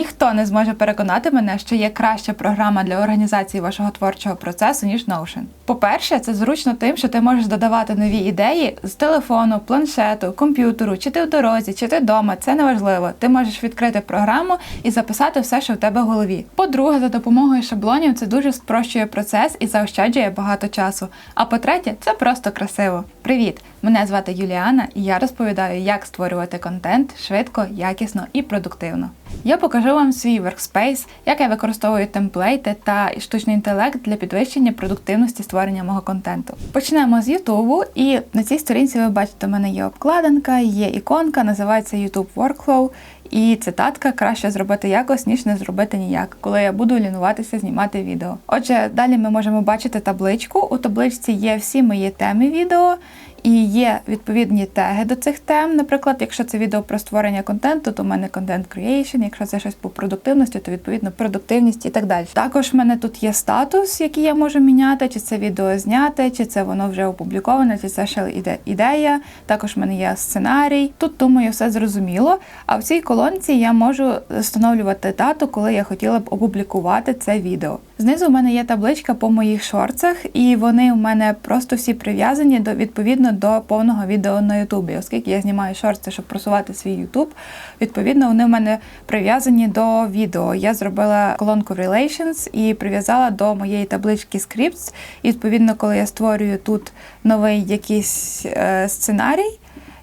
Ніхто не зможе переконати мене, що є краща програма для організації вашого творчого процесу, ніж Notion. По-перше, це зручно тим, що ти можеш додавати нові ідеї з телефону, планшету, комп'ютеру, чи ти в дорозі, чи ти вдома. Це не важливо. Ти можеш відкрити програму і записати все, що в тебе в голові. По-друге, за допомогою шаблонів це дуже спрощує процес і заощаджує багато часу. А по-третє, це просто красиво. Привіт! Мене звати Юліана, і я розповідаю, як створювати контент швидко, якісно і продуктивно. Я покажу вам свій workspace, як я використовую темплейти та штучний інтелект для підвищення продуктивності створення мого контенту. Почнемо з Ютубу, і на цій сторінці ви бачите, у мене є обкладинка, є іконка, називається YouTube Workflow. І цитатка краще зробити якось, ніж не зробити ніяк, коли я буду лінуватися знімати відео. Отже, далі ми можемо бачити табличку. У табличці є всі мої теми відео. І є відповідні теги до цих тем. Наприклад, якщо це відео про створення контенту, то в мене контент creation, Якщо це щось по продуктивності, то відповідно продуктивність і так далі. Також в мене тут є статус, який я можу міняти, чи це відео зняте, чи це воно вже опубліковане, чи це ще іде ідея. Також в мене є сценарій. Тут думаю, все зрозуміло. А в цій колонці я можу встановлювати дату, коли я хотіла б опублікувати це відео. Знизу в мене є табличка по моїх шорцах, і вони у мене просто всі прив'язані до відповідно до повного відео на Ютубі, оскільки я знімаю шорти, щоб просувати свій Ютуб. Відповідно, вони в мене прив'язані до відео. Я зробила колонку Relations і прив'язала до моєї таблички Scripts. І відповідно, коли я створюю тут новий якийсь е, сценарій.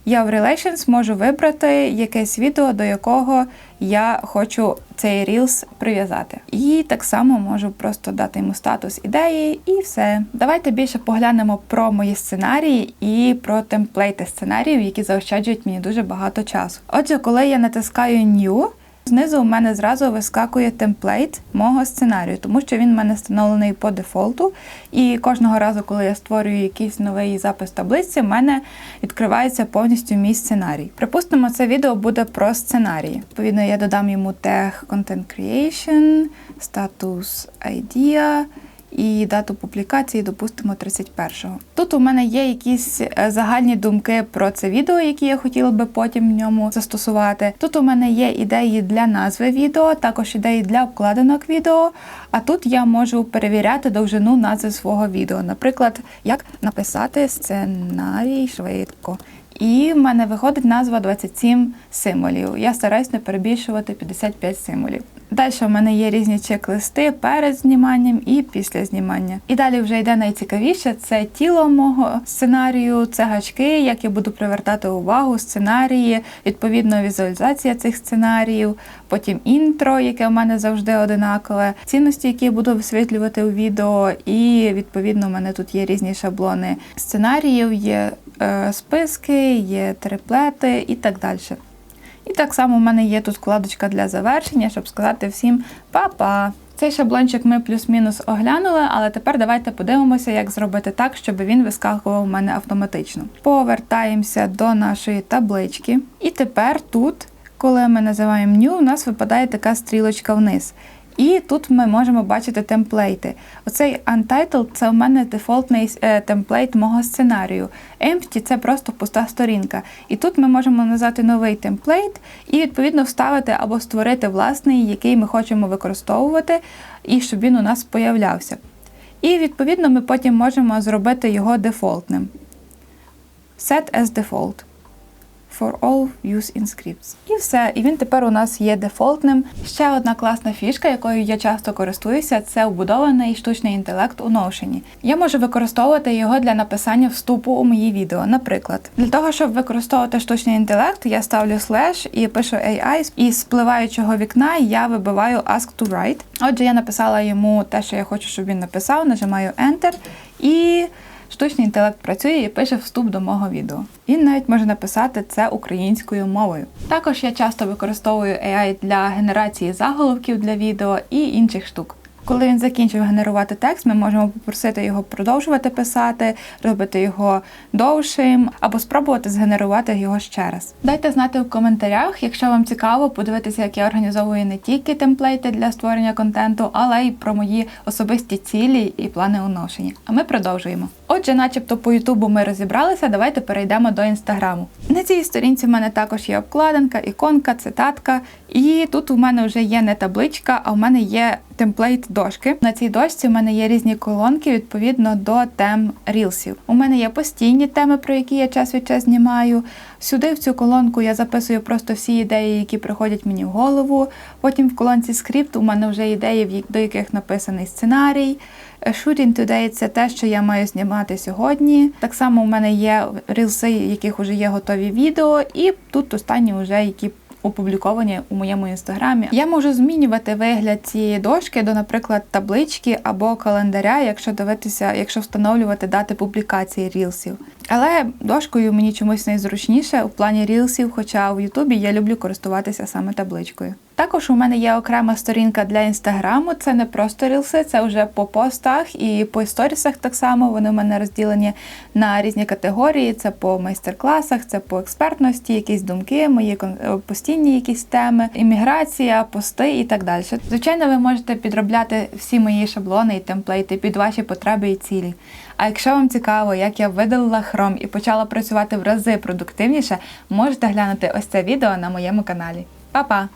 Я в Relations можу вибрати якесь відео, до якого я хочу цей Reels прив'язати. І так само можу просто дати йому статус ідеї і все. Давайте більше поглянемо про мої сценарії і про темплейти сценаріїв, які заощаджують мені дуже багато часу. Отже, коли я натискаю New, Знизу у мене зразу вискакує темплейт мого сценарію, тому що він в мене встановлений по дефолту. І кожного разу, коли я створюю якийсь новий запис таблиці, в мене відкривається повністю мій сценарій. Припустимо, це відео буде про сценарії. Відповідно, я додам йому тег Content Creation, статус Idea і дату публікації, допустимо, 31-го. Тут у мене є якісь е, загальні думки про це відео, які я хотіла би потім в ньому застосувати. Тут у мене є ідеї для назви відео, також ідеї для обкладинок відео. А тут я можу перевіряти довжину назви свого відео. Наприклад, як написати сценарій швидко. І в мене виходить назва 27 символів. Я стараюсь не перебільшувати 55 символів. Далі в мене є різні чек-листи перед зніманням і після знімання. І далі вже йде найцікавіше: це тіло мого сценарію, це гачки, як я буду привертати увагу, сценарії, відповідно візуалізація цих сценаріїв, потім інтро, яке в мене завжди одинакове, цінності, які я буду висвітлювати у відео, і відповідно в мене тут є різні шаблони сценаріїв, є е, списки, є триплети і так далі. І так само в мене є тут вкладочка для завершення, щоб сказати всім па-па! Цей шаблончик ми плюс-мінус оглянули, але тепер давайте подивимося, як зробити так, щоб він вискакував у мене автоматично. Повертаємося до нашої таблички. І тепер тут, коли ми називаємо New, у нас випадає така стрілочка вниз. І тут ми можемо бачити темплейти. Оцей Untitled – це у мене дефолтний е, темплейт мого сценарію. Empty – це просто пуста сторінка. І тут ми можемо назвати новий темплейт і, відповідно, вставити або створити власний, який ми хочемо використовувати, і щоб він у нас появлявся. І, відповідно, ми потім можемо зробити його дефолтним. Set as default for all use in scripts. І все. І він тепер у нас є дефолтним. Ще одна класна фішка, якою я часто користуюся, це вбудований штучний інтелект у Notion. Я можу використовувати його для написання вступу у мої відео. Наприклад, для того, щоб використовувати штучний інтелект, я ставлю слеш і пишу AI, і з спливаючого вікна я вибиваю Ask to Write. Отже, я написала йому те, що я хочу, щоб він написав, нажимаю Enter і штучний інтелект працює і пише вступ до мого відео. Він навіть може написати це українською мовою. Також я часто використовую AI для генерації заголовків для відео і інших штук. Коли він закінчив генерувати текст, ми можемо попросити його продовжувати писати, робити його довшим або спробувати згенерувати його ще раз. Дайте знати в коментарях, якщо вам цікаво подивитися, як я організовую не тільки темплейти для створення контенту, але й про мої особисті цілі і плани у. А ми продовжуємо. Отже, начебто по Ютубу ми розібралися. Давайте перейдемо до інстаграму. На цій сторінці в мене також є обкладинка, іконка, цитатка. І тут у мене вже є не табличка, а у мене є темплейт дошки. На цій дошці у мене є різні колонки відповідно до тем рілсів. У мене є постійні теми, про які я час від часу знімаю. Сюди в цю колонку я записую просто всі ідеї, які приходять мені в голову. Потім в колонці скрипт у мене вже ідеї, до яких написаний сценарій. Shooting Today – це те, що я маю знімати сьогодні. Так само у мене є рілси, яких вже є готові відео, і тут останні вже які опубліковані у моєму інстаграмі. Я можу змінювати вигляд цієї дошки до, наприклад, таблички або календаря, якщо дивитися, якщо встановлювати дати публікації рілсів. Але дошкою мені чомусь найзручніше у плані рілсів, хоча в Ютубі я люблю користуватися саме табличкою. Також у мене є окрема сторінка для інстаграму. Це не просто рілси, це вже по постах і по сторісах так само. Вони в мене розділені на різні категорії. Це по майстер-класах, це по експертності, якісь думки, мої е, постійні якісь теми, імміграція, пости і так далі. Звичайно, ви можете підробляти всі мої шаблони і темплейти під ваші потреби і цілі. А якщо вам цікаво, як я видалила Chrome і почала працювати в рази продуктивніше, можете глянути ось це відео на моєму каналі. Па-па!